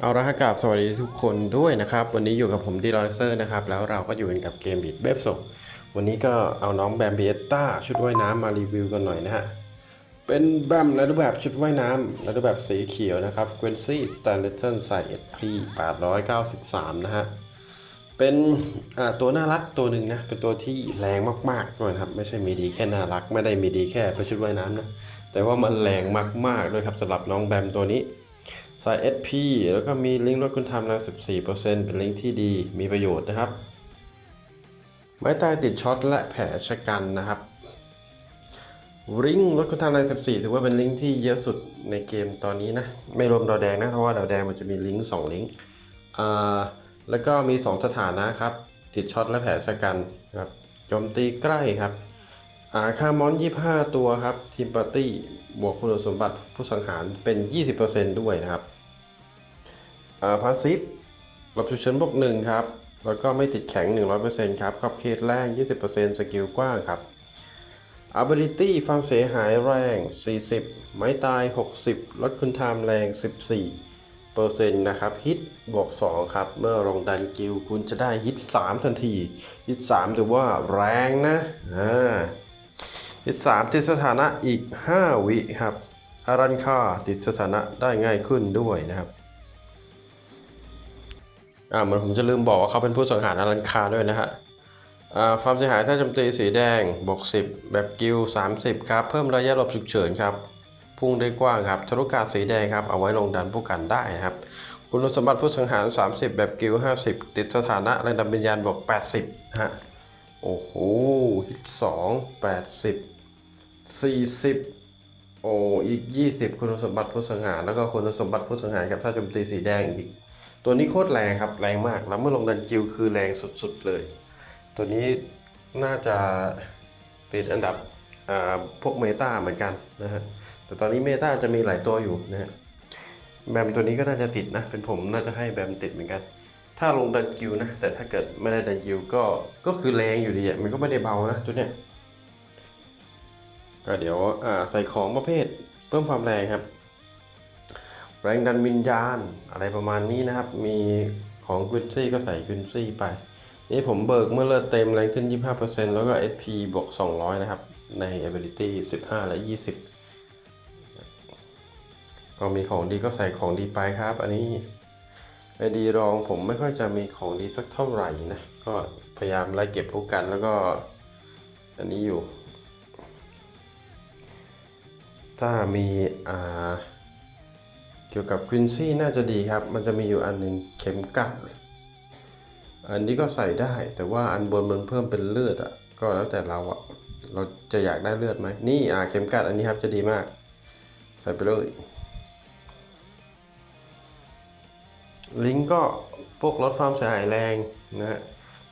เอาละครับกาบสวัสดีทุกคนด้วยนะครับ วันนี้อยู่กับผมดีลอยเซอร์นะครับ แล้วเราก็อยู่กันกับเกมบีดเบฟโซวันนี้ก็เอาน้องแบมเบียต้าชุดว่ายน้ำมารีวิวกันหน่อยนะฮะ เป็นแบมในรูปแบบชุดว่ายน้ำในรูปแบบสีเขียวนะครับ g ก e n ซี่สแตนเลตเทิลใส่ SP 893นะฮะ เป็นตัวน่ารักตัวหนึ่งนะ เป็นตัวที่แรงมากๆด้วยครับ ไม่ใช่มีดีแค่น่ารัก ไม่ได้มีดีแค่เป็นชุดว่ายน้ำนะ แต่ว่ามันแรงมากๆด้วยครับสำหรับน้องแบมตัวนี้ สาย SP แล้วก็มีลิงก์ลดคุณธรรมแล้ว14%เป็นลิงก์ที่ดีมีประโยชน์นะครับ ไม้ตายติดช็อตและแผลชะกันนะครับลิงก์ลดคุณธรรมแรง14 ถือว่าเป็นลิงก์ที่เยอะสุดในเกมตอนนี้นะ ไม่รวมดาวแดงนะ เพราะว่าดาวแดงมันจะมีลิงก์2ลิงก์อ่าแล้วก็มี 2 สถานะครับ ติดช็อตและแผลชะกันครับโจมตีใกล้ครับ อ่าค่ามอน25 ตัวครับทีมปาร์ตี้บวกคุณสมบัติผู้สังหารเป็น 20%ด้วยนะครับอาพาซิฟหลบฉุกเฉินบวกหนึ่งครับ แล้วก็ไม่ติดแข็ง 100%ครับขอบเขตแรง 20%สกิลกว้างครับ ability ความเสียหายแรง 40 ไม้ตาย 60 ลดคุณไทม์แรง 14เปอร์เซ็นต์นะครับ ฮิตบวก 2 ครับ เมื่อลงดันกิลคุณจะได้ฮิต 3 ทันที ฮิต 3 ถือว่าแรงนะ อ่า ฮิต3ติดสถานะอีก 5 วิครับอารันค่าติดสถานะได้ง่ายขึ้นด้วยนะครับอ่าเหมือนผมจะลืมบอกว่าเขาเป็นผู้สังหารอลันคาด้วยนะฮะอ่าความเสียหายถ้าจมตีสีแดงบวก10 แบบกิล30 ครับ เพิ่มระยะหลบฉุกเฉินครับพุ่งได้กว้างครับทะลุกาสีแดงครับเอาไว้ลงดันผู้กันได้นะครับ คุณสมบัติผู้สังหาร 30 แบบกิล50 ติดสถานะแรงดันวิญญาณบวก80นะฮะ โอ้โหฮิต2 80 40โอ้อีก 20 คุณสมบัติผู้สังหารแล้วก็คุณสมบัติผู้สังหารครับถ้าโจมตีสีแดงอีก ตัวนี้โคตรแรงครับแรงมาก แล้วเมื่อลงดันกิลคือแรงสุดๆเลย ตัวนี้น่าจะติดอันดับพวกเมตาเหมือนกันนะฮะแต่ตอนนี้เมตาจะมีหลายตัวอยู่นะฮะแบมตัวนี้ก็น่าจะติดนะ เป็นผมน่าจะให้แบมติดเหมือนกัน ถ้าลงดันกิลนะ แต่ถ้าเกิดไม่ได้ดันกิลก็ก็คือแรงอยู่ดีอะมันก็ไม่ได้เบานะตัวเนี้ยก็เดี๋ยวใส่ของประเภทเพิ่มความแรงครับ แรงดันวิญญาณอะไรประมาณนี้นะครับ มีของกุนซี่ก็ใส่กุนซี่ไป นี่ผมเบิกเมื่อเลือดเต็มแรงขึ้น 25%แล้วก็ SP บวก 200 นะครับ ใน ability 15 และ 20 ก็มีของดีก็ใส่ของดีไปครับ อันนี้ ไอดีรองผมไม่ค่อยจะมีของดีสักเท่าไหร่นะ ก็พยายามไล่เก็บพวกกันแล้วก็อันนี้อยู่ ถ้ามีอ่าเกี่ยวกับควินซี่น่าจะดีครับ มันจะมีอยู่อันหนึ่งเข็มกัดอันนี้ก็ใส่ได้แต่ว่าอันบนมันเพิ่มเป็นเลือดอะ ก็แล้วแต่เราอะ เราจะอยากได้เลือดไหมนี่อ่าเข็มกัดอันนี้ครับจะดีมาก ใส่ไปเลย ลิงก์ก็พวกลดความเสียหายแรงนะฮะ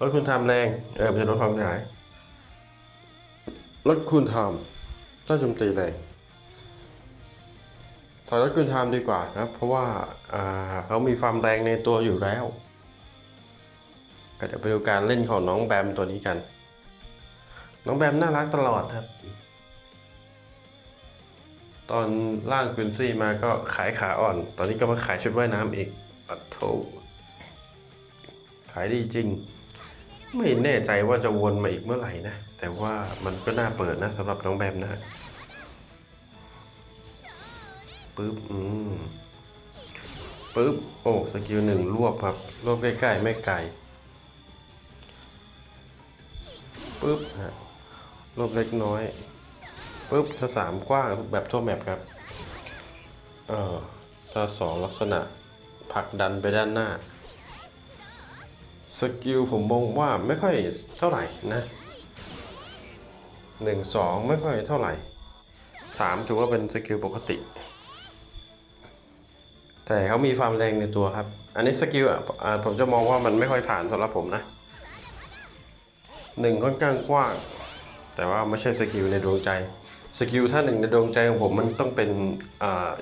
ลดคุณทำแรงเออไม่ใช่ลดความเสียหายลดคุณทำถ้าโจมตีแรงถอยรถคุณทม์ดีกว่านะเพราะว่าอ่าเขามีความแรงในตัวอยู่แล้วก็เดี๋ยวไปดูการเล่นของน้องแบมตัวนี้กัน น้องแบมน่ารักตลอดครับ ตอนล่างกุนซี่มาก็ขายขาอ่อน ตอนนี้ก็มาขายชุดว่ายน้ำอีก ปัดโถขายดีจริง ไม่แน่ใจว่าจะวนมาอีกเมื่อไหร่นะ แต่ว่ามันก็น่าเปิดนะสำหรับน้องแบมนะฮะปึ๊บอืมปึ๊บ โอ้ สกิลหนึ่งรวบครับ รวบใกล้ๆ ไม่ไกลปึ๊บฮะรวบเล็กน้อยปึ๊บถ้าสามกว้างแบบทั่วแมปครับ เออถ้าสองลักษณะ ผลักดันไปด้านหน้า สกิลผมมองว่าไม่ค่อยเท่าไหร่นะหนึ่งสองไม่ค่อยเท่าไหร่สามถือว่าเป็นสกิลปกติ แต่เขามีความแรงในตัวครับ อันนี้สกิลอะผมจะมองว่ามันไม่ค่อยผ่านสำหรับผมนะหนึ่งค่อนข้างกว้าง แต่ว่าไม่ใช่สกิลในดวงใจ สกิลถ้าหนึ่งในดวงใจของผมมันต้องเป็น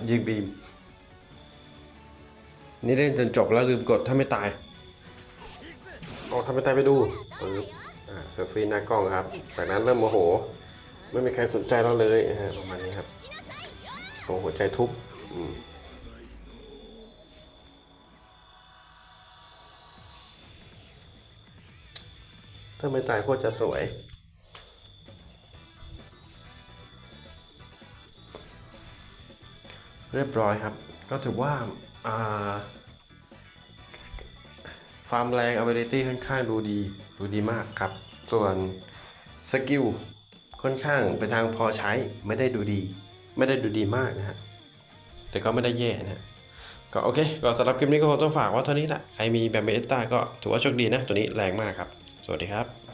ยิงบีม นี่เล่นจนจบแล้วลืมกดถ้าไม่ตายโอ้ถ้าไม่ตายไปดูปึ๊บอ่าเซลฟีหน้ากล้องครับ จากนั้นเริ่มโมโห ไม่มีใครสนใจเราเลยฮะประมาณนี้ครับโอ้หัวใจทุบอืมถ้าไม่ตายโคตรจะสวย เรียบร้อยครับ ก็ถือว่า อ่าฟาร์มแรง ability ค่อนข้างดูดี ดูดีมากครับ ส่วนสกิลค่อนข้างเป็นทางพอใช้ไม่ได้ดูดี ไม่ได้ดูดีมากนะฮะ แต่ก็ไม่ได้แย่นะก็โอเค ก็สำหรับคลิปนี้ก็คงต้องฝากว่าเท่านี้แหละ ใครมีแบบเบต้าก็ถือว่าโชคดีนะ ตัวนี้แรงมากครับ สวัสดีครับ